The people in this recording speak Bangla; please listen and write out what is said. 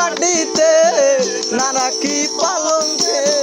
মাটিতে না রাখি পালঙ্কে